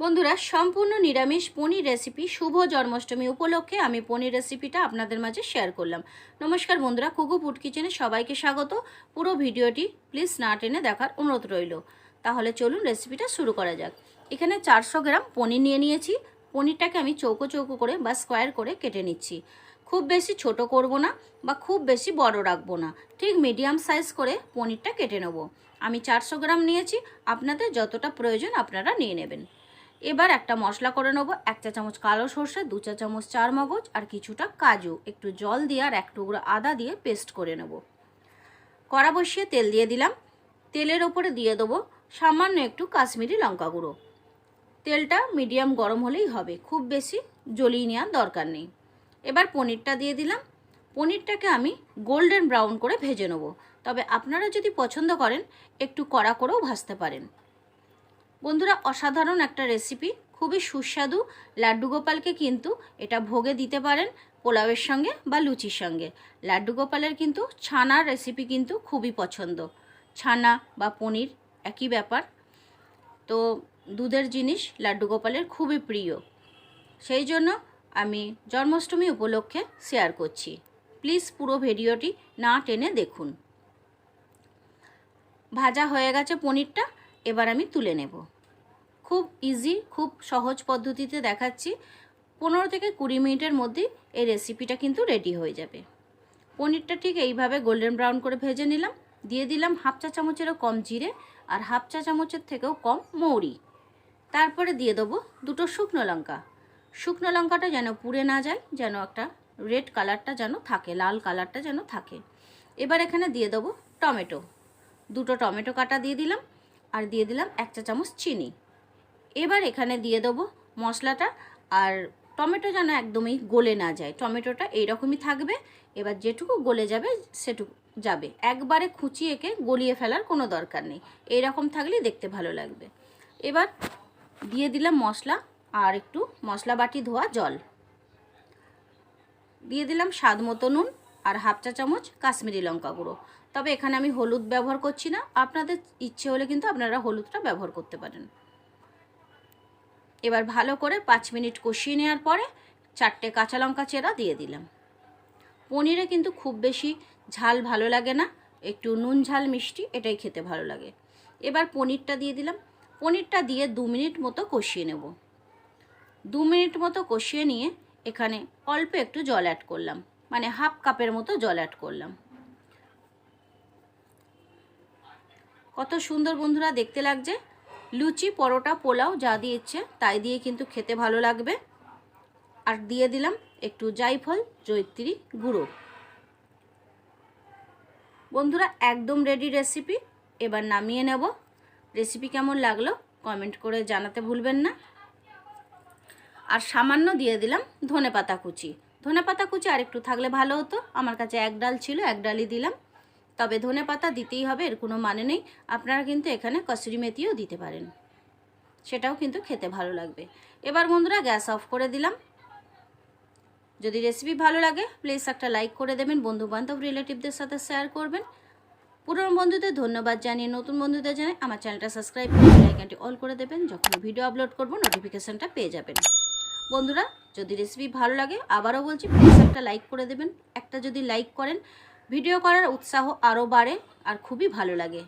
বন্ধুরা, সম্পূর্ণ নিরামিষ পনির রেসিপি শুভ জন্মাষ্টমী উপলক্ষে আমি পনির রেসিপিটা আপনাদের মাঝে শেয়ার করলাম। নমস্কার বন্ধুরা, কুকু ফুড কিচেনে সবাইকে স্বাগত। পুরো ভিডিওটি প্লিজ না টেনে দেখার অনুরোধ রইল। তাহলে চলুন রেসিপিটা শুরু করা যাক। এখানে চারশো গ্রাম পনির নিয়ে নিয়েছি। পনিরটাকে আমি চৌকো চৌকো করে বা স্কোয়ার করে কেটে নিচ্ছি। খুব বেশি ছোট করব না বা খুব বেশি বড় রাখব না। ঠিক মিডিয়াম সাইজ করে পনিরটা কেটে নেব। আমি চারশো গ্রাম নিয়েছি। আপনাদের যতটা প্রয়োজন আপনারা নিয়ে নেবেন। এবার একটা মশলা করে নেব, এক চা চামচ কালো সর্ষে, দু চা চামচ চার মগজ আর কিছুটা কাজু। একটু জল দিয়ে আর এক টুকরো আদা দিয়ে পেস্ট করে নেব। কড়া বসিয়ে তেল দিয়ে দিলাম। তেলের ওপরে দিয়ে দেবো সামান্য একটু কাশ্মীরি লঙ্কা গুঁড়ো। তেলটা মিডিয়াম গরম হলেই হবে, খুব বেশি জ্বলিয়ে নেওয়ার দরকার নেই। এবার পনিরটা দিয়ে দিলাম। পনিরটাকে আমি গোল্ডেন ব্রাউন করে ভেজে নেব। তবে আপনারা যদি পছন্দ করেন, একটু কড়া করেও ভাজতে পারেন। বন্ধুরা, অসাধারণ একটা রেসিপি খুবই সুস্বাদু। লাড্ডু গোপালকে কিন্তু এটা ভোগে দিতে পারেন পোলাওয়ের সঙ্গে বা লুচির সঙ্গে। লাড্ডু গোপালের কিন্তু ছানার রেসিপি কিন্তু খুবই পছন্দ। ছানা বা পনির, একই ব্যাপার। তো দুধের জিনিস লাড্ডু গোপালের খুবই প্রিয়। সেই জন্য আমি জন্মাষ্টমী উপলক্ষে শেয়ার করছি। প্লিজ পুরো ভিডিওটি না টেনে দেখুন। ভাজা হয়ে গেছে পনিরটা। এবার আমি তুলে নেব। খুব ইজি খুব সহজ পদ্ধতিতে দেখাচ্ছি। পনেরো থেকে কুড়ি মিনিটের মধ্যেই এই রেসিপিটা কিন্তু রেডি হয়ে যাবে। পনিরটা ঠিক এইভাবে গোল্ডেন ব্রাউন করে ভেজে নিলাম। দিয়ে দিলাম হাফ চা চামচেরও কম জিরে আর হাফ চা চামচের থেকেও কম মৌরি। তারপরে দিয়ে দেবো দুটো শুকনো লঙ্কা। শুকনো লঙ্কাটা যেন পুড়ে না যায়, যেন একটা রেড কালারটা যেন থাকে, লাল কালারটা যেন থাকে। এবার এখানে দিয়ে দেবো টমেটো। দুটো টমেটো কাটা দিয়ে দিলাম। আর দিয়ে দিলাম এক চা চামচ চিনি। এবার এখানে দিয়ে দেবো মশলাটা আর টমেটো যেন একদমই গলে না যায়। টমেটোটা এইরকমই থাকবে। এবার যেটুকু গলে যাবে সেটুকু যাবে। একবারে খুঁচিয়ে একে গলিয়ে ফেলার কোনো দরকার নেই। এইরকম থাকলেই দেখতে ভালো লাগবে। এবার দিয়ে দিলাম মশলা আর একটু মশলা বাটি ধোয়া জল। দিয়ে দিলাম স্বাদ মতো নুন। আর হাফ চা চামচ কাশ্মীরি লঙ্কা গুঁড়ো। তবে এখানে আমি হলুদ ব্যবহার করছি না। আপনাদের ইচ্ছে হলে কিন্তু আপনারা হলুদটা ব্যবহার করতে পারেন। এবার ভালো করে পাঁচ মিনিট কষিয়ে নেওয়ার পরে চারটে কাঁচা লঙ্কা চেরা দিয়ে দিলাম। পনিরে কিন্তু খুব বেশি ঝাল ভালো লাগে না। একটু নুন ঝাল মিষ্টি, এটাই খেতে ভালো লাগে। এবার পনিরটা দিয়ে দিলাম। পনিরটা দিয়ে দু মিনিট মতো কষিয়ে নেব। দু মিনিট মতো কষিয়ে নিয়ে এখানে অল্প একটু জল অ্যাড করলাম। মানে হাফ কাপের মতো জল অ্যাড করলাম। কত সুন্দর বন্ধুরা দেখতে লাগছে। লুচি, পরোটা, পোলাও যা দিয়ে ইচ্ছে তাই দিয়ে কিন্তু খেতে ভালো লাগবে। আর দিয়ে দিলাম একটু জাইফল জৈত্রী গুঁড়ো। বন্ধুরা একদম রেডি রেসিপি এবার নামিয়ে নেব। রেসিপি কেমন লাগল কমেন্ট করে জানাতে ভুলবেন না। আর সামান্য দিয়ে দিলাম ধনে পাতা কুচি। ধনে পাতা কুচি আর একটু থাকলে ভালো হতো। আমার কাছে এক ডাল ছিল, এক ডালই দিলাম। তবে ধনে পাতা দিতেই হবে, এর কোনো মানে নেই। আপনারা কিন্তু এখানে কসুরি মেথিও দিতে পারেন। সেটাও কিন্তু খেতে ভালো লাগবে। এবার বন্ধুরা গ্যাস অফ করে দিলাম। যদি রেসিপি ভালো লাগে, প্লিজ একটা লাইক করে দেবেন বন্ধু বান্ধব রিলেটিভদের সাথে শেয়ার করবেন। পুরনো বন্ধুদের ধন্যবাদ জানিয়ে নতুন বন্ধুদের জানাই আমার চ্যানেলটা সাবস্ক্রাইব করে লাইকনটি অল করে দেবেন। যখন ভিডিও আপলোড করব নোটিফিকেশানটা পেয়ে যাবেন। বন্ধুরা, যদি রেসিপি ভালো লাগে, আবারও বলছি প্লিজ একটা লাইক করে দেবেন। একটা যদি লাইক করেন ভিডিও করার উৎসাহ আরও বাড়ে আর খুবই ভালো লাগে।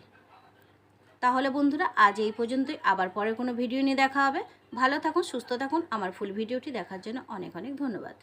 তাহলে বন্ধুরা, আজ এই পর্যন্তই। আবার পরে কোনো ভিডিও নিয়ে দেখা হবে। ভালো থাকুন, সুস্থ থাকুন। আমার ফুল ভিডিওটি দেখার জন্য অনেক অনেক ধন্যবাদ।